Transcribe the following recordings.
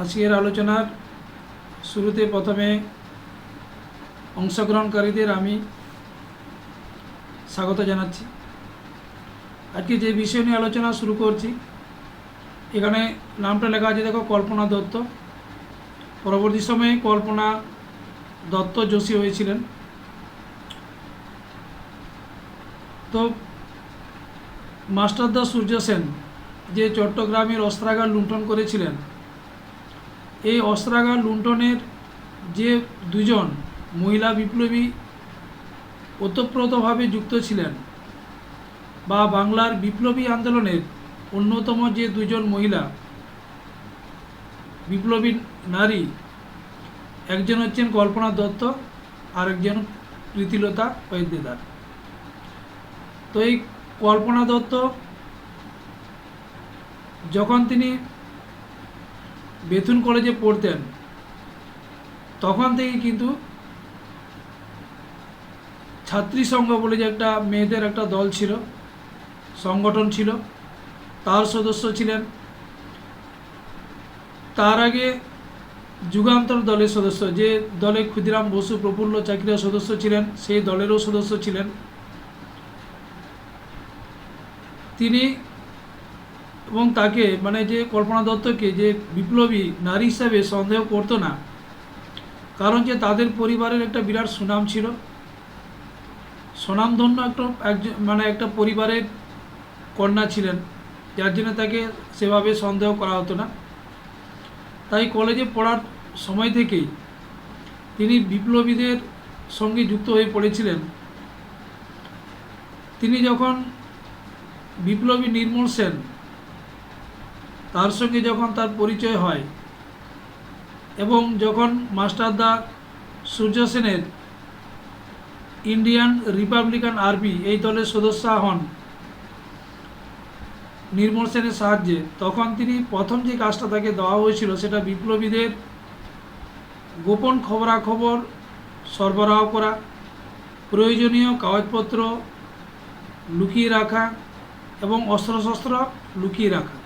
আজকের আলোচনার শুরুতে প্রথমে অংশগ্রহণকারীদের আমি স্বাগত জানাচ্ছি। আজকে যে বিষয় নিয়ে আলোচনা শুরু করছি, এখানে নামটা লেখা আছে, দেখো, কল্পনা দত্ত। পরবর্তী সময়ে কল্পনা দত্ত যোশী হয়েছিলেন। তো মাস্টারদা সূর্য সেন যে চট্টগ্রামের অস্ত্রাগার লুণ্ঠন করেছিলেন এই অস্ত্রাগার লুণ্ঠনের যে দুজন মহিলা বিপ্লবী ওতপ্রোতভাবে যুক্ত ছিলেন বা বাংলার বিপ্লবী আন্দোলনের অন্যতম যে দুজন মহিলা বিপ্লবী নারী, একজন হচ্ছেন কল্পনা দত্ত আর একজন প্রীতিলতা ওয়েদ্দেদার তো এই কল্পনা দত্ত যখন তিনি বেথুন কলেজে পড়তেন, তখন থেকে কিন্তু ছাত্রী সংঘ বলে যে একটা মেয়েদের একটা দল ছিল, সংগঠন ছিল, তার সদস্য ছিলেন। তার আগে যুগান্তর দলের সদস্য, যে দলে ক্ষুদিরাম বসু প্রফুল্ল চাকরিয়া সদস্য ছিলেন, সেই দলেরও সদস্য ছিলেন। তিনি এবং তাকে মানে যে কল্পনা দত্তকে যে বিপ্লবী নারী হিসাবে সন্দেহ করতো না, কারণ যে তাদের পরিবারের একটা বিরাট সুনাম ছিল। স্বনামধন্য একটা, একজন মানে একটা পরিবারের কন্যা ছিলেন, যার জন্য তাকে সেভাবে সন্দেহ করা হতো না। তাই কলেজে পড়ার সময় থেকেই তিনি বিপ্লবীদের সঙ্গে যুক্ত হয়ে পড়েছিলেন। তিনি যখন বিপ্লবী নির্মল সেন তার সঙ্গে যখন তার পরিচয় হয় এবং যখন মাস্টারদা সূর্য সেনের ইন্ডিয়ান রিপাবলিকান আর্মি এই দলের সদস্য হন নির্মল সেনের সাহায্যে, তখন তিনি প্রথম যে কাজটা তাকে দেওয়া হয়েছিল সেটা বিপ্লবীদের গোপন খবরাখবর সরবরাহ করা, প্রয়োজনীয় কাগজপত্র লুকিয়ে রাখা এবং অস্ত্রশস্ত্র লুকিয়ে রাখা।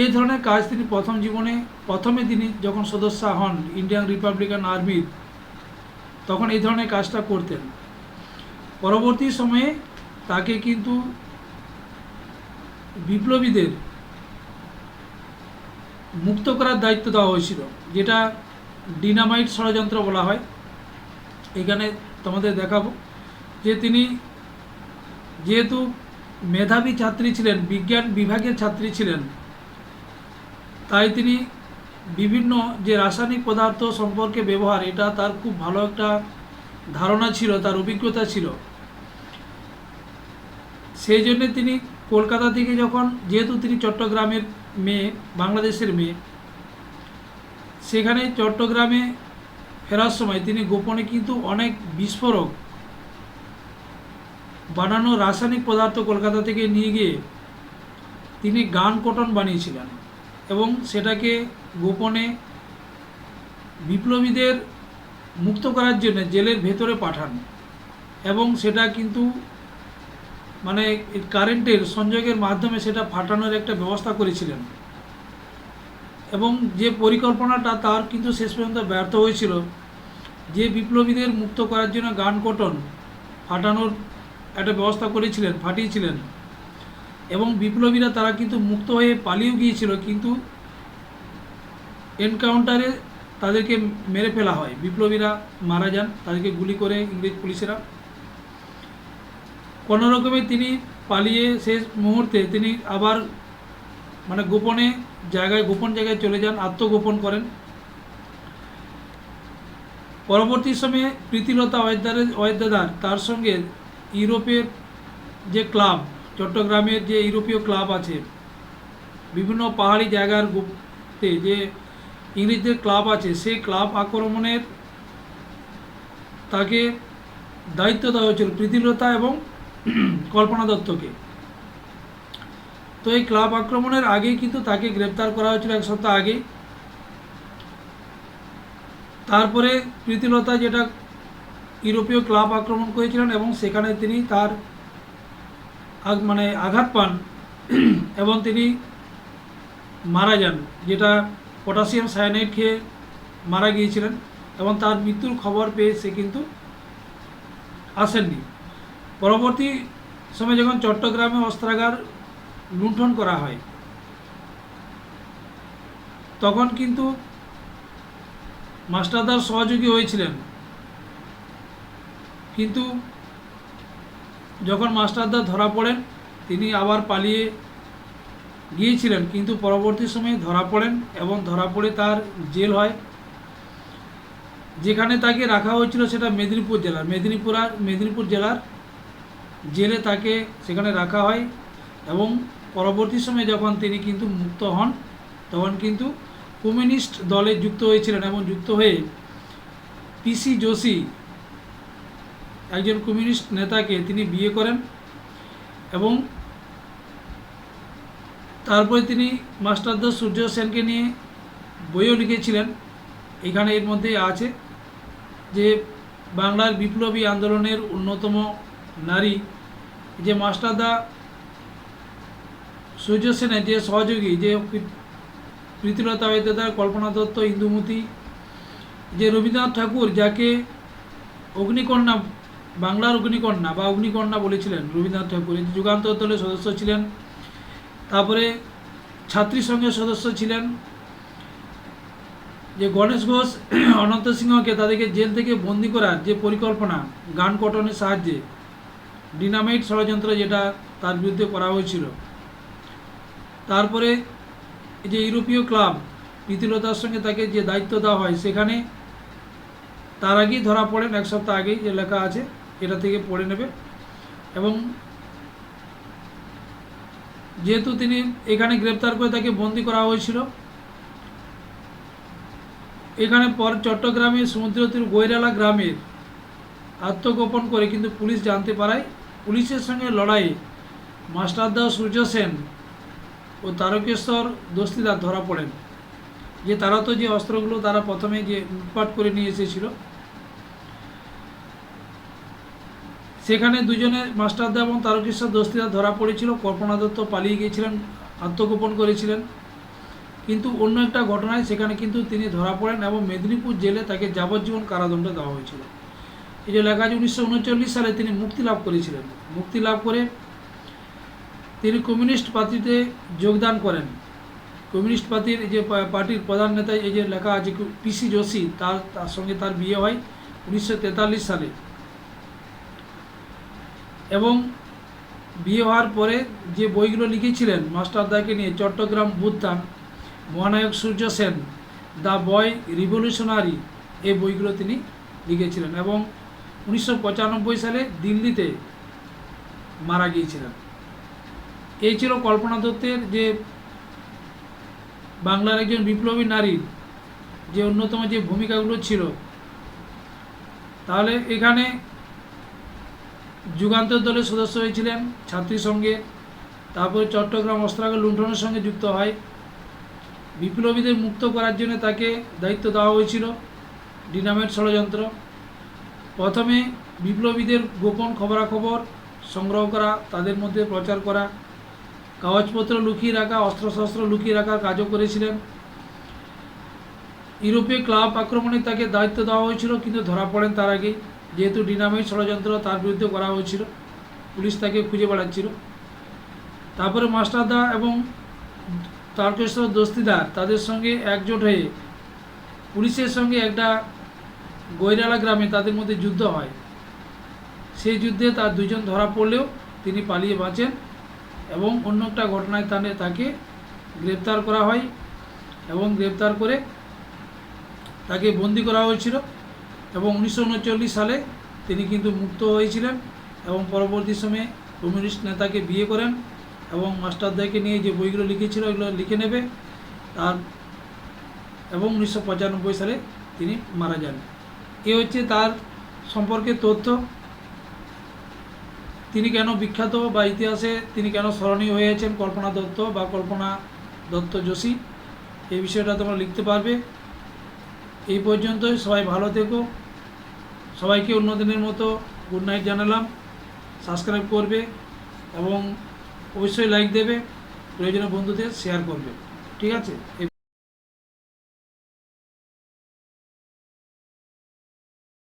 এই ধরনের কাজ তিনি প্রথম জীবনে, প্রথমে তিনি যখন সদস্য হন ইন্ডিয়ান রিপাবলিকান আর্মির তখন এই ধরনের কাজটা করতেন। পরবর্তী সময়ে তাকে কিন্তু বিপ্লবীদের মুক্ত করার দায়িত্ব দেওয়া হয়েছিল, যেটা ডিনামাইট ষড়যন্ত্র বলা হয়। এখানে তোমাদের দেখাবো যে তিনি যেহেতু মেধাবী ছাত্রী ছিলেন, বিজ্ঞান বিভাগের ছাত্রী ছিলেন তাই তিনি বিভিন্ন যে রাসায়নিক পদার্থ সম্পর্কে ব্যবহার, এটা তার খুব ভালো একটা ধারণা ছিল, তার অভিজ্ঞতা ছিল। সেই জন্যে তিনি কলকাতা থেকে যখন, যেহেতু তিনি চট্টগ্রামের মেয়ে, বাংলাদেশের মেয়ে, সেখানে চট্টগ্রামে ফেরার সময় তিনি গোপনে কিন্তু অনেক বিস্ফোরক বানানো রাসায়নিক পদার্থ কলকাতা থেকে নিয়ে গিয়ে তিনি গান কটন বানিয়েছিলেন। এবং সেটাকে গোপনে বিপ্লবীদের মুক্ত করার জন্য জেলের ভেতরে পাঠান। এবং সেটা কিন্তু মানে কারেন্টের সংযোগের মাধ্যমে সেটা ফাটানোর একটা ব্যবস্থা করেছিলেন। এবং যে পরিকল্পনাটা তার কিন্তু শেষ পর্যন্ত ব্যর্থ হয়েছিল। যে বিপ্লবীদের মুক্ত করার জন্য গান কটন ফাটানোর একটা ব্যবস্থা করেছিলেন, ফাটিয়েছিলেন। এবং বিপ্লবীরা তারা কিন্তু মুক্ত হয়ে পালিয়েও গিয়েছিল, কিন্তু এনকাউন্টারে তাদেরকে মেরে ফেলা হয়। বিপ্লবীরা মারা যান, তাদেরকে গুলি করে ইংরেজ পুলিশেরা। কোনো রকমে তিনি পালিয়ে শেষ মুহূর্তে তিনি আবার মানে গোপনে জায়গায়, গোপন জায়গায় চলে যান, আত্মগোপন করেন। পরবর্তী সময়ে প্রীতিলতা ওয়েদারের ওয়েদাদার তার সঙ্গে ইউরোপের যে ক্লাব চট্টগ্রামের যে ইউরোপীয় ক্লাব আছে, বিভিন্ন পাহাড়ি জায়গার গুপ্তে যে ইংরেজদের ক্লাব আছে, সেই ক্লাব আক্রমণের তাকে দায়িত্ব দেওয়া হয়েছিল প্রীতিলতা এবং কল্পনা দত্তকে। তো এই ক্লাব আক্রমণের আগেই কিন্তু তাকে গ্রেপ্তার করা হয়েছিল এক সপ্তাহ আগেই। তারপরে প্রীতিলতা যেটা ইউরোপীয় ক্লাব আক্রমণ করেছিলেন এবং সেখানে তিনি তার আগ- মানে আঘাত পান এবং তিনি মারা যান, যেটা পটাশিয়াম সায়ানাইড খেয়ে মারা গিয়েছিলেন এবং তার মৃত্যুর খবর পেয়ে সে কিন্তু আসেননি। পরবর্তী সময় যখন চট্টগ্রামে অস্ত্রাগার লুণ্ঠন করা হয়, তখন কিন্তু মাস্টারদার সহযোগী হয়েছিলেন। কিন্তু যখন মাস্টারদা ধরা পড়েন, তিনি আবার পালিয়ে গিয়েছিলেন, কিন্তু পরবর্তী সময়ে ধরা পড়েন এবং ধরা পড়ে তার জেল হয়, যেখানে তাকে রাখা হয়েছিল সেটা মেদিনীপুর জেলার মেদিনীপুর মেদিনীপুর জেলার জেলে তাকে সেখানে রাখা হয় এবং পরবর্তী সময়ে যখন তিনি কিন্তু মুক্ত হন, তখন কিন্তু কমিউনিস্ট দলে যুক্ত হয়েছিলেন এবং যুক্ত হয়ে পিসি যোশী একজন কমিউনিস্ট নেতাকে তিনি বিয়ে করেন এবং তারপরে তিনি মাস্টারদা সূর্য সেনকে নিয়ে বইও লিখেছিলেন। এখানে এর মধ্যে আছে যে বাংলার বিপ্লবী আন্দোলনের অন্যতম নারী যে মাস্টারদা সূর্য সেনের যে সহযোগী, যে প্রীতিলতা ওয়েদার কল্পনা দত্ত, ইন্দুমতি, যে রবীন্দ্রনাথ ঠাকুর, যাকে অগ্নিকন্যা বাংলার অগ্নিকন্যা বা অগ্নিকন্যা বলেছিলেন, রবীন্দ্রনাথ ঠাকুর। যুগান্তর দলের সদস্য ছিলেন। তারপরে ছাত্রী সংঘের সদস্য ছিলেন। যে গণেশ ঘোষ, অনন্ত সিংহকে তাদেরকে জেল থেকে বন্দি করার যে পরিকল্পনা, গান কটনের সাহায্যে ডিনামাইট ষড়যন্ত্র যেটা তার বিরুদ্ধে করা হয়েছিল। তারপরে যে ইউরোপীয় ক্লাব, প্রীতিলতার সঙ্গে তাকে যে দায়িত্ব দেওয়া হয়, সেখানে তার আগেই ধরা পড়েন, এক সপ্তাহ আগেই যে লেখা আছে এটা থেকে পড়ে নেবে। এবং যেহেতু তিনি এখানে গ্রেপ্তার করে তাকে বন্দি করা হয়েছিল, এখানে পর চট্টগ্রামে সমুদ্র তীর গৈরালা গ্রামের আত্মগোপন করে কিন্তু পুলিশ জানতে পারায়, পুলিশের সঙ্গে লড়াইয়ে মাস্টারদা সূর্য সেন ও তারকেশ্বর দস্তিদার ধরা পড়েন। যে তারা তো যে অস্ত্রগুলো তারা প্রথমে যে লুটপাট করে নিয়ে এসেছিল সেখানে দুজনে মাস্টারদা এবং তারকেশ্বর দস্তিদার ধরা পড়েছিল, কল্পনা দত্ত পালিয়ে গিয়েছিলেন, আত্মগোপন করেছিলেন। কিন্তু অন্য একটা ঘটনায় সেখানে কিন্তু তিনি ধরা পড়েন এবং মেদিনীপুর জেলে তাকে যাবজ্জীবন কারাদণ্ড দেওয়া হয়েছিল। এই যে লেখা আছে, উনিশশো উনচল্লিশ সালে তিনি মুক্তি লাভ করেছিলেন। মুক্তি লাভ করে তিনি কমিউনিস্ট পার্টিতে যোগদান করেন। কমিউনিস্ট পার্টির যে পার্টির প্রধান নেতা এই যে লেখা আছে পিসি যোশী তার তার সঙ্গে তার বিয়ে হয় উনিশশো তেতাল্লিশ সালে। বিয়ে হওয়ার পরে যে বইগুলো লিখেছিলেন মাস্টারদাকে নিয়ে চট্টগ্রাম বুদ্ধান মহানায়ক Surya Sen, the boy revolutionary এই বইগুলো তিনি লিখেছিলেন এবং উনিশশো পঁচানব্বই সালে দিল্লিতে মারা গিয়েছিলেন। এই ছিল কল্পনা দত্তের যে বাংলার একজন বিপ্লবী নারীর যে অন্যতম যে ভূমিকাগুলো ছিল। তাহলে এখানে যুগান্তর দলের সদস্য হয়েছিলেন ছাত্রী সঙ্গে। তারপরে চট্টগ্রাম, অস্ত্রাগার, লুণ্ঠনের সঙ্গে যুক্ত হয়। বিপ্লবীদের মুক্ত করার জন্য তাকে দায়িত্ব দেওয়া হয়েছিল ডিনামাইট ষড়যন্ত্র। প্রথমে বিপ্লবীদের গোপন খবরাখবর সংগ্রহ করা, তাদের মধ্যে প্রচার করা, কাগজপত্র লুকিয়ে রাখা, অস্ত্রশস্ত্র লুকিয়ে রাখার কাজও করেছিলেন। ইউরোপীয় ক্লাব আক্রমণে তাকে দায়িত্ব দেওয়া হয়েছিল, কিন্তু ধরা পড়েন তার আগেই। যেহেতু ডিনামাইট ষড়যন্ত্র তার বিরুদ্ধে করা হয়েছিল, পুলিশ তাকে খুঁজে বেড়াচ্ছিল। তারপরে মাস্টারদা এবং তারকেশ্বর দস্তিদার তাদের সঙ্গে একজোট হয়ে পুলিশের সঙ্গে একটা গৈরালা গ্রামে তাদের মধ্যে যুদ্ধ হয়। সেই যুদ্ধে তার দুজন ধরা পড়লেও তিনি পালিয়ে বাঁচেন এবং অন্য একটা ঘটনায় তানে তাকে গ্রেপ্তার করা হয় এবং গ্রেপ্তার করে তাকে বন্দি করা হয়েছিল। এবং উনিশশো উনচল্লিশ সালে তিনি কিন্তু মুক্ত হয়েছিলেন এবং পরবর্তী সময়ে কমিউনিস্ট নেতাকে বিয়ে করেন এবং মাস্টারদাকে নিয়ে যে বইগুলো লিখেছিল এগুলো লিখে নেবে। তার এবং উনিশশো পঁচানব্বই সালে তিনি মারা যান। এ হচ্ছে তার সম্পর্কে তথ্য। তিনি কেন বিখ্যাত বা ইতিহাসে তিনি কেন স্মরণীয় হয়ে আছেন কল্পনা দত্ত বা কল্পনা দত্ত যোশী। এই বিষয়টা তোমরা লিখতে পারবে। এই পর্যন্তই। সবাই ভালো থেকো। সবাইকে অন্য দিনের মতো গুড নাইট জানালাম। সাবস্ক্রাইব করবে এবং অবশ্যই লাইক দেবে। প্রয়োজনীয় বন্ধুদের শেয়ার করবে। ঠিক আছে?